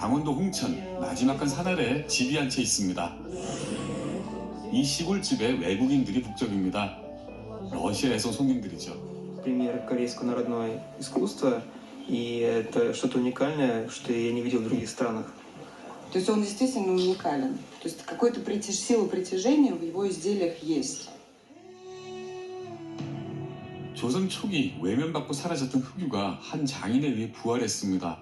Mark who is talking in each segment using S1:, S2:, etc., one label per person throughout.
S1: 강원도 홍천 나지막한 산 아래 집이 한 채 있습니다. 이 시골집에 외국인들이 북적입니다. 러시아에서 손님들이죠.
S2: пример корейского народного искусства, и это что-то уникальное, что я не видел в других странах.
S3: То есть он действительно уникален. То есть какой-то притяж... сила притяжения в его изделиях есть.
S1: 조선 초기 외면받고 사라졌던 흑유가 한 장인에 의해 부활했습니다.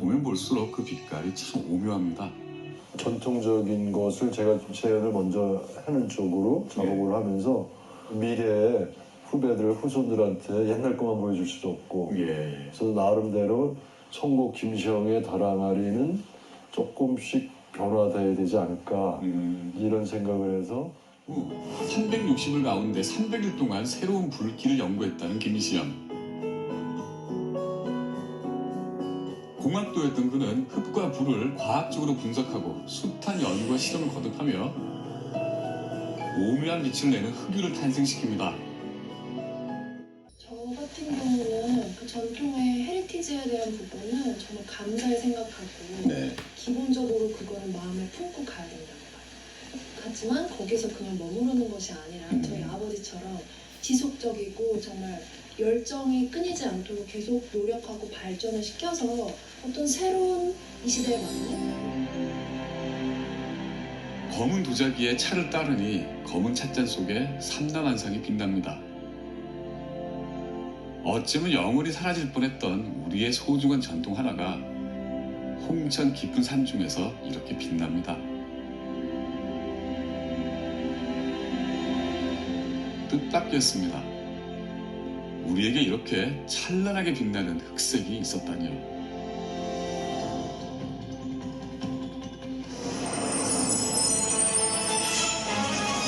S1: 보면 볼수록 그 빛깔이 참 오묘합니다.
S4: 전통적인 것을 제가 좀 재현을 먼저 하는 쪽으로 작업을 하면서 미래에 후배들 후손들한테 옛날 것만 보여줄 수도 없고
S1: 예.
S4: 그래서 나름대로 청곡 김시영의 다랑아리는 조금씩 변화돼야 되지 않을까
S1: 음,
S4: 이런 생각을 해서
S1: 360일 가운데 300일 동안 새로운 불길을 연구했다는 김시현. 공학도였던 그는 흙과 불을 과학적으로 분석하고 숱한 연구와 실험을 거듭하며 오묘한 빛을 내는 흑유를 탄생시킵니다.
S5: 저 같은 경우는 그 전통의 헤리티지에 대한 부분은 정말 감사히 생각하고
S1: 네.
S5: 기본적으로 그거는 마음에 품고 가야 된다고 봐요. 하지만 거기서 그냥 머무르는 것이 아니라
S1: 음.
S5: 저희 아버지처럼 지속적이고 정말 열정이 끊이지 않도록 계속 노력하고 발전을 시켜서 어떤 새로운 이 시대에 맞는
S1: 검은 도자기에 차를 따르니 검은 찻잔 속에 삼남한상이 빛납니다. 어쩌면 영원히 사라질 뻔했던 우리의 소중한 전통 하나가 홍천 깊은 산 중에서 이렇게 빛납니다. 뜻밖이었습니다. 우리에게 이렇게 찬란하게 빛나는 흑색이 있었다니요.